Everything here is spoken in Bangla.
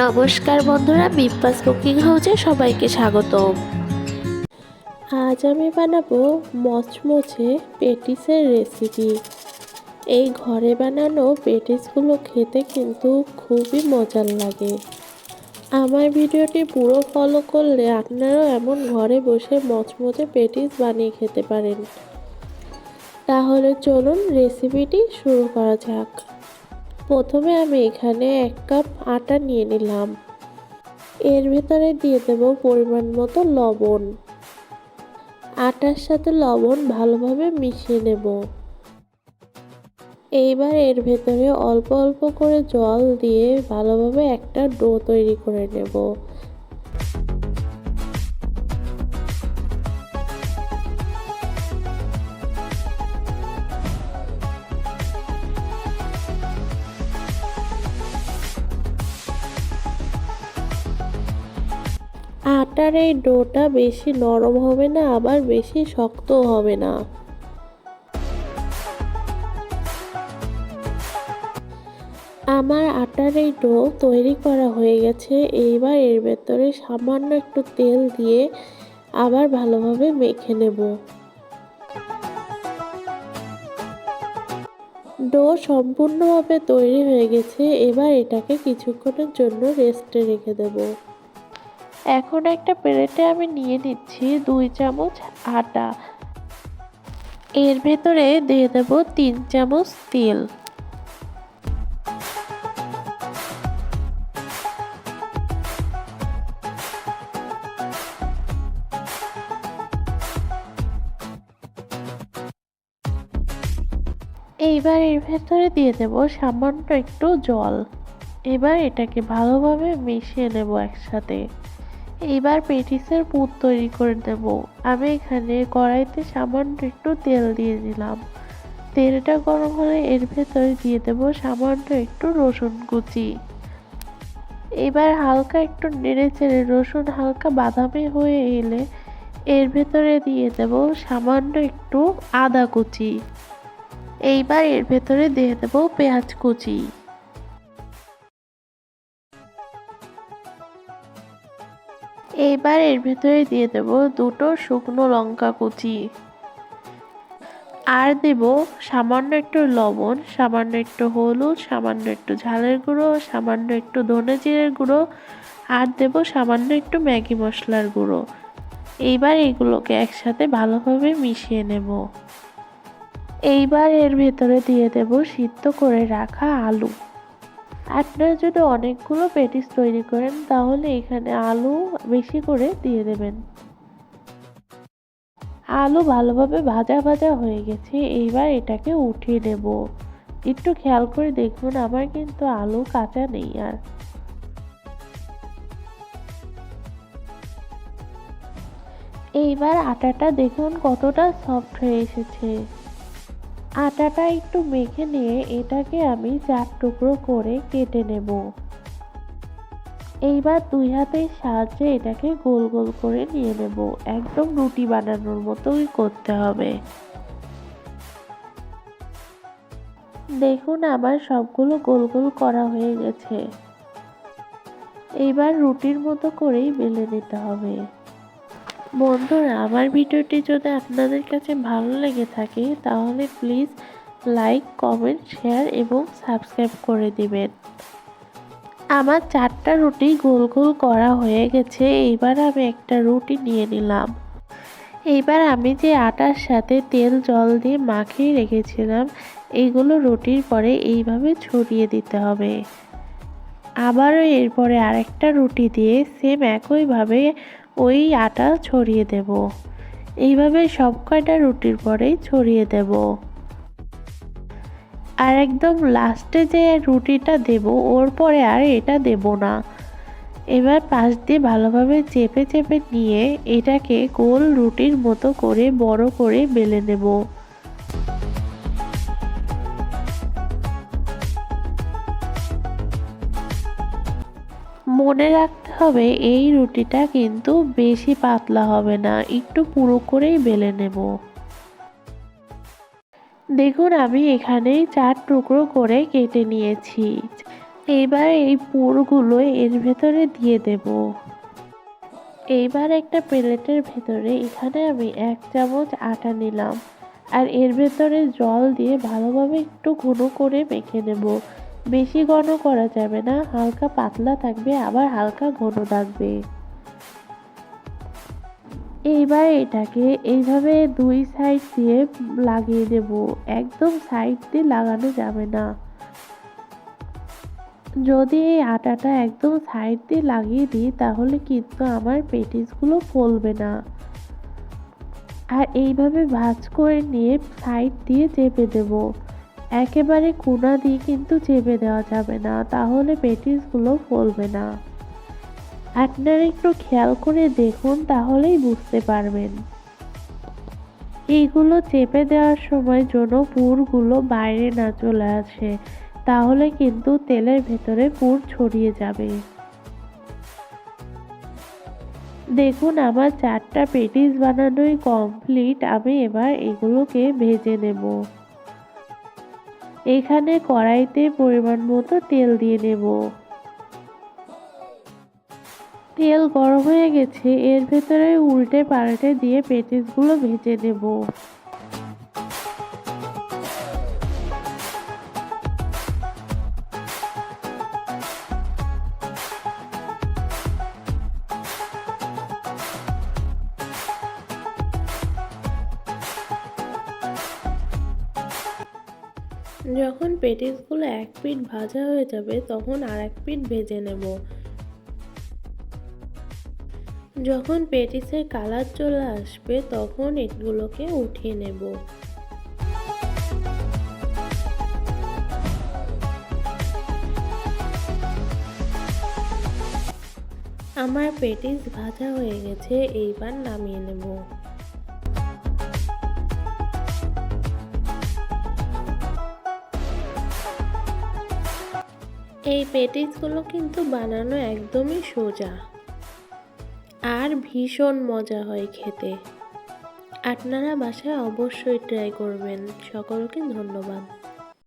নমস্কার বন্ধুরা বিপাস কুকিং হাউসে সবাইকে স্বাগত আজ আমি বানাবো মচমচে পেটিসের রেসিপি। এই ঘরে বানানো পেটিসগুলো খেতে কিন্তু খুবই মজার লাগে। আমার ভিডিওটি পুরো ফলো করলে আপনারাও এমন ঘরে বসে মচমচে পেটিস বানিয়ে খেতে পারেন। তাহলে চলুন রেসিপিটি শুরু করা যাক। প্রথমে আমি এখানে এক কাপ আটা নিয়ে নিলাম। এর ভেতরে দিয়ে দেব পরিমাণ মতো লবণ। আটার সাথে লবণ ভালোভাবে মিশিয়ে নেব। এইবার এর ভেতরে অল্প অল্প করে জল দিয়ে ভালোভাবে একটা ডো তৈরি করে নেব। আটার এই ডোটা বেশি নরম হবে না, আবার বেশি শক্ত হবে না। আমার আটার এই ডো তৈরি করা হয়ে গেছে, এইবার এর ভেতরে সামান্য একটু তেল দিয়ে আবার ভালোভাবে মেখে নেব। ডো সম্পূর্ণভাবে তৈরি হয়ে গেছে, এবার এটাকে কিছুক্ষণের জন্য রেস্টে রেখে দেব। এখন একটা প্লেটে আমি নিয়ে নিচ্ছি দুই চামচ আটা। এর ভেতরে দিয়ে দেব তিন চামচ তেল। এইবার এর ভেতরে দিয়ে দেব সামান্য একটু জল। এবার এটাকে ভালোভাবে মিশিয়ে নেব একসাথে। এইবার পেটিসের পুর তৈরি করে নেব আমি এখানে কড়াইতে সামান্য একটু তেল দিয়ে দিলাম তেলটা গরম হলে এর ভেতরে দিয়ে দেব সামান্য একটু রসুন কুচি। এবার হালকা একটু নেড়ে চেড়ে রসুন হালকা বাদামি হয়ে এলে এর ভেতরে দিয়ে দেব সামান্য একটু আদা কুচি। এইবার এর ভেতরে দিয়ে দেব পেঁয়াজ কুচি। এইবার এর ভেতরে দিয়ে দেব দুটো শুকনো লঙ্কা কুচি। আর দেব সামান্য একটু লবণ, সামান্য একটু হলুদ, সামান্য একটু ঝালের গুঁড়ো, সামান্য একটু ধনে জিরের গুঁড়ো, আর দেব সামান্য একটু ম্যাগি মশলার গুঁড়ো। এইবার এগুলোকে একসাথে ভালোভাবে মিশিয়ে নেব। এইবার এর ভেতরে দিয়ে দেব সিদ্ধ করে রাখা আলু। আপনারা যদি অনেকগুলো পেটিস তৈরি করেন, তাহলে এখানে আলু বেশি করে দিয়ে দেবেন। আলু ভালোভাবে ভাজা ভাজা হয়ে গেছে এইবার এটাকে উঠিয়ে নেব। একটু খেয়াল করে দেখুন, আমার কিন্তু আলু কাঁচা নেই আর। এইবার আটাটা দেখুন কতটা সফট হয়ে এসেছে। আটাটা একটু মেখে নিয়ে এটাকে আমি চার টুকরো করে কেটে নেব। এইবার দুই হাতের সাহায্যে এটাকে গোল গোল করে নিয়ে নেব। একদম রুটি বানানোর মতোই করতে হবে। দেখুন আমার সবগুলো গোল গোল করা হয়ে গেছে। এইবার রুটির মতো করেই বেলে নিতে হবে। বন্ধুরা, আমার ভিডিওটি যদি আপনাদের কাছে ভালো লেগে থাকে, তাহলে প্লিজ লাইক, কমেন্ট, শেয়ার এবং সাবস্ক্রাইব করে দিবেন। আমার চারটা রুটি গোল গোল করা হয়ে গেছে এইবার আমি একটা রুটি নিয়ে নিলাম। এইবার আমি যে আটার সাথে তেল, জল দিয়ে মাখিয়ে রেখেছিলাম এইগুলো রুটির পরে এইভাবে ছড়িয়ে দিতে হবে। আবারও এরপরে আরেকটা রুটি দিয়ে সেম একইভাবে ওই আটা ছড়িয়ে দেব। এইভাবে সব কয়টা রুটির পরেই ছড়িয়ে দেব। আর একদম লাস্টে যে রুটিটা দেব, ওর পরে আর এটা দেব না। এবার পাশ দিয়ে ভালোভাবে চেপে চেপে নিয়ে এটাকে গোল রুটির মতো করে বড় করে বেলে নেব। মনে রাখতে হবে, এই রুটিটা কিন্তু বেশি পাতলা হবে না, একটু পুরো করেই বেলে নেব। দেখুন, আমি এখানে চার টুকরো করে কেটে নিয়েছি। এবার এই পুরগুলো এর ভেতরে দিয়ে দেব। এইবার একটা প্লেটের ভেতরে এখানে আমি এক চামচ আটা নিলাম। আর এর ভেতরে জল দিয়ে ভালোভাবে একটু ঘন করে মেখে নেব। বেশি ঘন করা যাবে না, হালকা পাতলা থাকবে, আবার হালকা ঘন থাকবে। এইবার এটাকে এইভাবে দুই সাইড দিয়ে লাগিয়ে দেব। একদম সাইড দিয়ে লাগানো যাবে না। যদি এই আটাটা একদম সাইড দিয়ে লাগিয়ে দিই, তাহলে কিন্তু আমার পেটিসগুলো ফলবে না। আর এইভাবে ভাজ করে নিয়ে সাইড দিয়ে চেপে দেব। একেবারে কোনা দিয়ে কিন্তু চেপে দেওয়া যাবে না, তাহলে পেটিসগুলো ফলবে না। আপনারা একটু খেয়াল করে দেখুন, তাহলেই বুঝতে পারবেন। এইগুলো চেপে দেওয়ার সময় যেন পুরগুলো বাইরে না চলে আসে, তাহলে কিন্তু তেলের ভেতরে পুর ছড়িয়ে যাবে। দেখুন, আমার চারটা পেটিস বানানোই কমপ্লিট আমি এবার এগুলোকে ভেজে নেব। এখানে কড়াইতে পরিমাণ মতো তেল দিয়ে নেব। তেল গরম হয়ে গেছে, এর ভেতরে উল্টে পাল্টে দিয়ে পেটিসগুলো ভেজে নেব। যখন পেটিসগুলো এক পিঠ ভাজা হয়ে যাবে, তখন আর এক পিঠ ভেজে নেব। যখন পেটিসের কালার চলে আসবে, তখন এগুলোকে উঠিয়ে নেব। আমার পেটিস ভাজা হয়ে গেছে, এইবার নামিয়ে নেব। এই পেটিসগুলো কিন্তু বানানো একদমই সোজা। আর ভীষণ মজা হয় খেতে। আপনারা বাসায় অবশ্যই ট্রাই করবেন। সকলকে ধন্যবাদ।